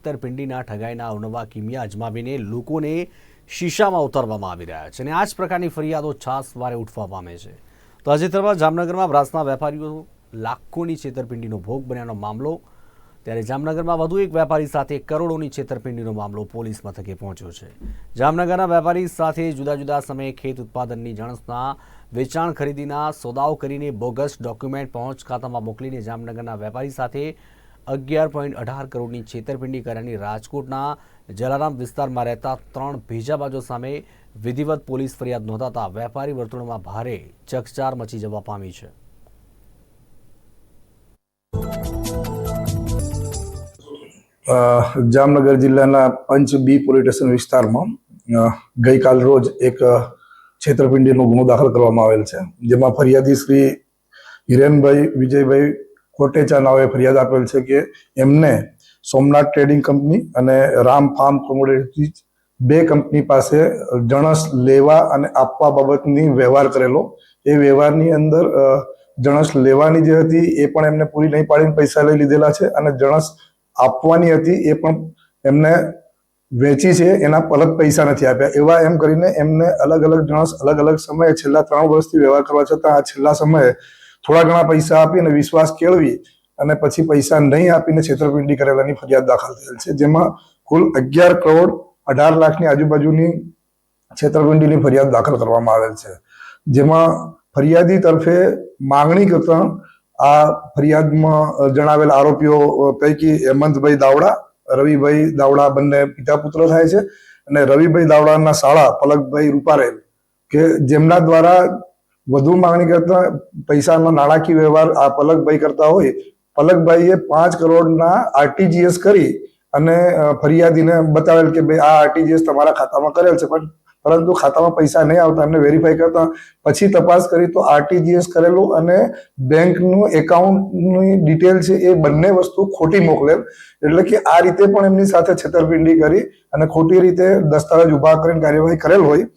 છેતરપિંડીના ઠગાઈના અવનવા કિમિયા અજમાવીને લોકોને શીશામાં ઉતારવામાં આવી રહ્યા છે અને આ જ પ્રકારની ફરિયાદો છાસવારે ઉઠવા પામે છે. તાજેતરમાં જામનગરમાં બ્રાસના વેપારીઓ લાખોની છેતરપિંડીનો ભોગ બન્યાનો મામલો. ત્યારે જામનગરમાં વધુ એક વેપારી સાથે કરોડોની છેતરપિંડીનો મામલો પોલીસ મથકે પહોંચ્યો છે. જામનગરના વેપારી સાથે જુદા જુદા સમયે ખેત ઉત્પાદનની જણસના, વેચાણ ખરીદીના, સોદાઓ કરીને બોગસ ડોક્યુમેન્ટ પહોંચ ખાતામાં મોકલીને જામનગરના વેપારી સાથે અગિયાર પોઈન્ટ અઢાર કરોડની છેતરપિંડી કર્યાની રાજકોટના જલારામ વિસ્તારમાં રહેતા ત્રણ ભેજાબાજો સામે વિધિવત પોલીસ ફરિયાદ નોંધાતા વેપારી વર્તુળમાં ભારે ચકચાર મચી જવા પામી છે. જામનગર જિલ્લાના પંચ બી પોલીસ સ્ટેશન વિસ્તારમાં ગઈકાલ રોજ એક છેતરપિંડીનો ગુનો દાખલ કરવામાં આવેલ છે, જેમાં ફરિયાદી શ્રી હિરેનભાઈ વિજયભાઈ કોટેચા નાવે ફરિયાદ આપેલ છે કે એમને સોમનાથ ટ્રેડિંગ કંપની અને રામ ફાર્મ કોમોડિટીઝ બે કંપની પાસે જણસ લેવા અને આપવા બાબતની વ્યવહાર કરેલો. એ વ્યવહારની અંદર જણસ લેવાની જે હતી એ પણ એમને પૂરી નહીં પાડીને પૈસા લઈ લીધેલા છે અને જણસ આપવાની હતી એ પણ એમને વેચી છે, એના અલગ પૈસા નથી આપ્યા. એવા એમ કરીને એમને અલગ અલગ જણસ અલગ અલગ સમયે છેલ્લા ત્રણ વર્ષથી વ્યવહાર કરવા છતાં આ છેલ્લા સમયે થોડા ઘણા પૈસા આપીને વિશ્વાસ કેળવી અને પછી પૈસા નહીં આપીને છેતરપિંડી કરેલાની ફરિયાદ દાખલ થયેલ છે. જેમાં કુલ અગિયાર કરોડ અઢાર લાખની આજુબાજુની છેતરપિંડીની ફરિયાદ દાખલ કરવામાં આવેલ છે. જેમાં ફરિયાદી તરફે માંગણી કરતા આ ફરિયાદમાં જણાવેલ આરોપીઓ પૈકી હેમંતભાઈ દાવડા, રવિભાઈ દાવડા બંને પિતા પુત્ર થાય છે અને રવિભાઈ દાવડાના શાળા પલકભાઈ રૂપારેલ, કે જેમના દ્વારા વધુ માંગણી કરતા પૈસાનો નાણાકીય વ્યવહાર આ પલકભાઈ કરતા હોય પલકભાઈએ પાંચ કરોડના આરટીજીએસ કરી અને ફરિયાદીને બતાવેલ કે ભાઈ આ આરટીજીએસ તમારા ખાતામાં કરેલ છે, પણ પરંતુ ખાતામાં પૈસા નહીં આવતા, એમને વેરીફાઈ કરતા, પછી તપાસ કરી તો આરટીજીએસ કરેલું અને બેંકનું એકાઉન્ટની ડિટેલ છે એ બંને વસ્તુ ખોટી મોકલેલ, એટલે કે આ રીતે પણ એમની સાથે છેતરપિંડી કરી અને ખોટી રીતે દસ્તાવેજ ઊભા કરીને કાર્યવાહી કરેલ હોય.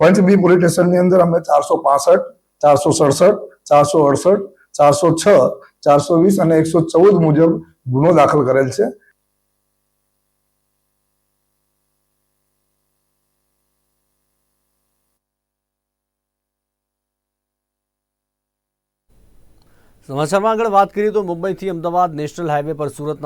પંચ બી પોલીસ સ્ટેશનની અંદર અમે ચારસો પાસઠ ચારસો સડસઠ, ચારસો અડસઠ, ચારસો છ, ચારસો વીસ અને એકસો ચૌદ મુજબ ગુનો દાખલ કરેલ છે. સમાચારમાં આગળ વાત કરીએ તો મુંબઈથી અમદાવાદ નેશનલ હાઈવે પર સુરતના